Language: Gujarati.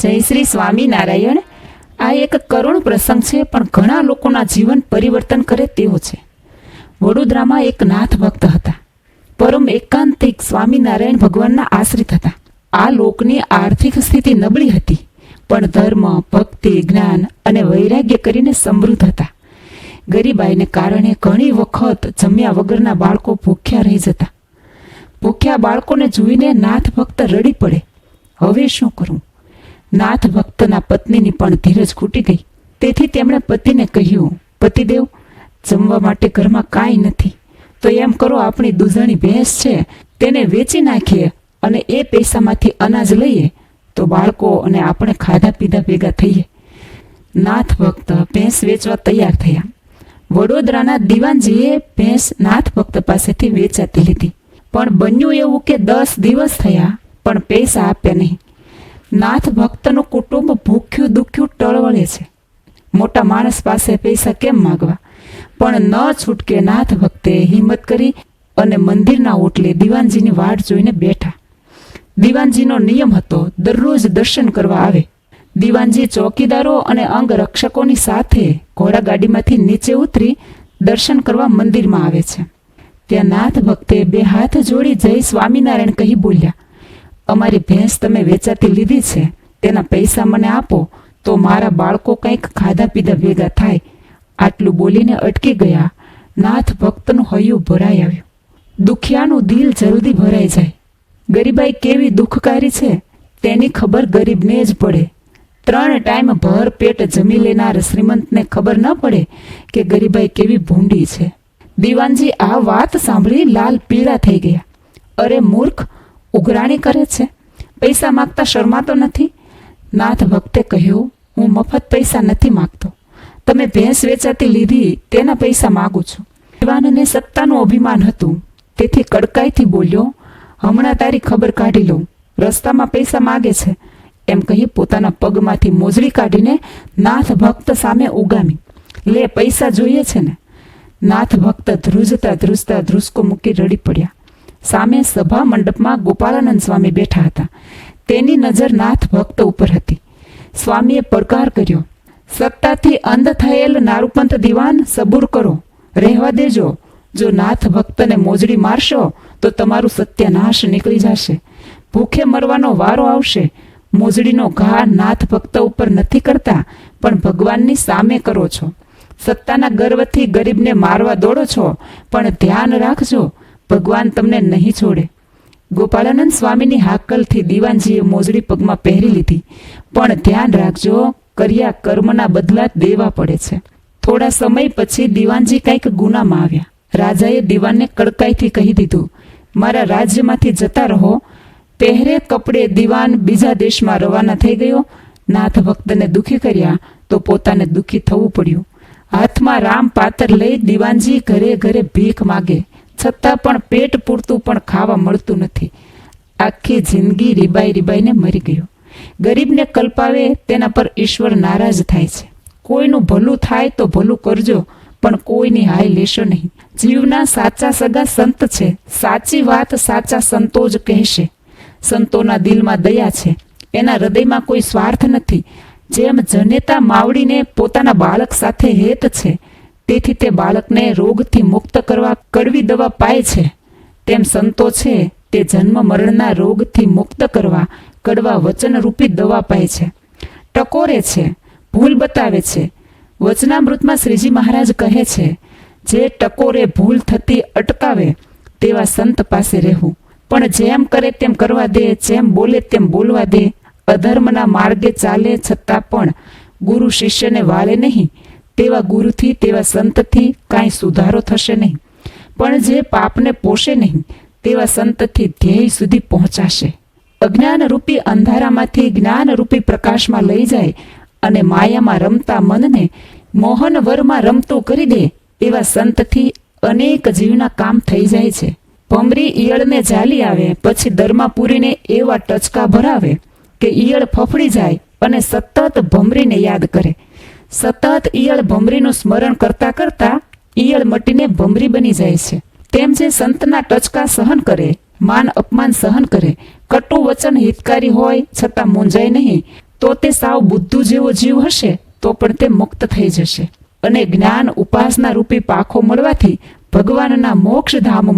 જય શ્રી સ્વામિનારાયણ આ એક કરુણ પ્રસંગ છે, પણ ઘણા લોકોના જીવન પરિવર્તન કરે તેવો છે. વડોદરામાં એક નાથ ભક્ત હતા. પરમ એકાંતિક સ્વામિનારાયણ ભગવાનના આશ્રિત હતા. આ લોકની આર્થિક સ્થિતિ નબળી હતી, પણ ધર્મ, ભક્તિ, જ્ઞાન અને વૈરાગ્ય કરીને સમૃદ્ધ હતા. ગરીબાઈને કારણે ઘણી વખત જમ્યા વગરના બાળકો ભૂખ્યા રહી જતા. ભૂખ્યા બાળકોને જોઈને નાથ ભક્ત રડી પડે. હવે શું કરવું નાથ ભક્તના પત્નીની પણ ધીરજ ખૂટી ગઈ. તેથી તેમણે પતિને કહ્યું, પતિદેવ, જમવા માટે ઘરમાં કાંઈ નથી. તો એમ કરો, આપણી દૂધાણી ભેંસ છે, તેને વેચી નાખીએ અને એ પૈસામાંથી અનાજ લઈએ. તો બાળકો અને આપણે ખાધા પીધા ભેગા થઈએ. નાથ ભક્ત ભેંસ વેચવા તૈયાર થયા. વડોદરાના દિવાનજીએ ભેંસ નાથ ભક્ત પાસેથી વેચાતી લીધી. પણ બન્યું એવું કે દસ દિવસ થયા, પણ પૈસા આપ્યા નહીં. નાથ ભક્તનું કુટુંબ ભૂખ્યું, દુખ્યું, ટળવળે છે. મોટા માણસ પાસે પૈસા કેમ માગવા? પણ ન છૂટકે નાથ ભક્તે હિંમત કરી અને મંદિરના ઓટલે દિવાનજીની વાટ જોઈને બેઠા. દિવાનજીનો નિયમ હતો, દરરોજ દર્શન કરવા આવે. દિવાનજી ચોકીદારો અને અંગરક્ષકોની સાથે ઘોડાગાડીમાંથી નીચે ઉતરી દર્શન કરવા મંદિરમાં આવે છે. ત્યાં નાથ ભક્તે બે હાથ જોડી જય સ્વામિનારાયણ કહી બોલ્યા અમારી ભેંસ તમે વેચાતી લીધી છે, તેના પૈસા મને આપો, તો મારા બાળકો કંઈક ખાધા પીધા ભેગા થાય. આટલું બોલીને અટકી ગયા. નાથ ભક્તનું હૈયું ભરાઈ આવ્યું. દુખિયાનું દિલ જલ્દી ભરાઈ જાય. ગરીબાઈ કેવી દુઃખકારી છે? તેની ખબર ગરીબને જ પડે. ત્રણ ટાઈમ ભર પેટ જમી લેનાર શ્રીમંતને ખબર ન પડે કે ગરીબાઈ કેવી ભૂંડી છે. દિવાનજી આ વાત સાંભળી લાલ પીળા થઈ ગયા. અરે મૂર્ખ ઉઘરાણી કરે છે. પૈસા માગતા શરમાતો નથી. નાથ ભક્તે કહ્યું, હું મફત પૈસા નથી માગતો. તમે ભેંસ વેચાતી લીધી, તેના પૈસા માગું છું. યુવાનને સત્તાનું અભિમાન હતું. તેથી કડકાઈથી બોલ્યો, હમણાં તારી ખબર કાઢી લઉં. રસ્તામાં પૈસા માગે છે. એમ કહી પોતાના પગમાંથી મોજડી કાઢીને નાથ ભક્ત સામે ઉગામી. લે, પૈસા જોઈએ છે ને. નાથ ભક્ત ધ્રુજતા ધ્રુજતા ધ્રુસકો મૂકી રડી પડ્યા. સામે સભા મંડપમાં ગોપાળાનંદ સ્વામી બેઠા હતા. તેની નજર નાથ ભક્ત ઉપર હતી. સ્વામીએ પડકાર કર્યો. સત્તાથી અંધ થયેલ નારૂપંથ દિવાન સબૂર કરો. રહેવા દેજો. જો નાથ ભક્તને મોજડી મારશો, તો તમારું સત્યનાશ નીકળી જશે. ભૂખે મરવાનો વારો આવશે. મોજડીનો ઘા નાથ ભક્ત ઉપર નથી કરતા, પણ ભગવાનની સામે કરો છો. સત્તાના ગર્વથી ગરીબને મારવા દોડો છો, પણ ધ્યાન રાખજો. ભગવાન તમને નહીં છોડે. ગોપાળાનંદ સ્વામીની હાકલથી દીવાનજીએ મોજડી પગમાં પહેરી લીધી. પણ ધ્યાન રાખજો, કર્યા કર્મના બદલા દેવા પડે છે. થોડા સમય પછી દિવાનજી કંઈક ગુનામાં આવ્યા. રાજાએ દીવાનને કડકાઈથી કહી દીધું, મારા રાજ્યમાંથી જતા રહો. પહેરે કપડે દીવાન બીજા દેશમાં રવાના થઈ ગયો. નાથ ભક્તને દુઃખી કર્યા તો પોતાને દુઃખી થવું પડ્યું. હાથમાં રામ પાતર લઈ દિવાનજી ઘરે ઘરે ભીખ માગે. છતાં પણ પેટ પૂરતું પણ ખાવા મળતું નથી. આખી જિંદગી રીબાઈ રીબાઈને મરી ગયો. ગરીબને કલ્પાવે તેના પર ઈશ્વર નારાજ થાય છે. કોઈનું ભલું થાય તો ભલું કરજો, પણ કોઈની હાય લેશો નહીં. જીવના સાચા સગા સંત છે. સાચી વાત સાચા સંતો જ કહેશે. સંતોના દિલમાં દયા છે. એના હૃદયમાં કોઈ સ્વાર્થ નથી. જેમ જનેતા માવડીને પોતાના બાળક સાથે હેત છે તેથી તે બાળકને રોગથી મુક્ત કરવા કડવી દવા પાય છે. તેમ સંતો છે, તે જન્મ મરણના રોગથી મુક્ત કરવા કડવા વચનરૂપી દવા પાય છે. ટકોરે છે, ભૂલ બતાવે છે. વચનામૃતમાં શ્રીજી મહારાજ કહે છે, જે ટકોરે ભૂલ થતી અટકાવે, તેવા સંત પાસે રહેવું. પણ જેમ કરે તેમ કરવા દે, જેમ બોલે તેમ બોલવા દે. અધર્મના માર્ગે ચાલે છતાં પણ ગુરુ શિષ્યને વાળે નહીં. તેવા ગુરુથી, તેવા સંતથી કાંઈ સુધારો થશે નહીં. પણ જે પાપને પોષે નહીં, તેવા સંતથી ધ્યેય સુધી પહોંચાશે. અજ્ઞાનરૂપી અંધારામાંથી જ્ઞાનરૂપી પ્રકાશમાં લઈ જાય અને માયામાં રમતા મનને મોહનવરમાં રમતો કરી દે એવા સંતથી અનેક જીવના કામ થઈ જાય છે. ભમરી ઈયળને ઝાલી આવે, પછી દરમાં પૂરીને એવા ટચકા ભરાવે કે ઈયળ ફફડી જાય અને સતત ભમરીને યાદ કરે. સતત ઈયળ ભમરીનું સ્મરણ કરતા કરતા ઈયળ મટીને ભમરી બની જાય છે. તેમ જે સંતના ટચકા સહન કરે, માન અપમાન સહન કરે, કટુ વચન હિતકારી હોય છતાં મૂંઝાય નહીં, તો તે સાવ બુદ્ધુ જેવો જીવ હશે, તો પણ તે મુક્ત થઈ જશે. અને જ્ઞાન ઉપાસના રૂપી પાખો મળવાથી ભગવાનના મોક્ષ ધામમાં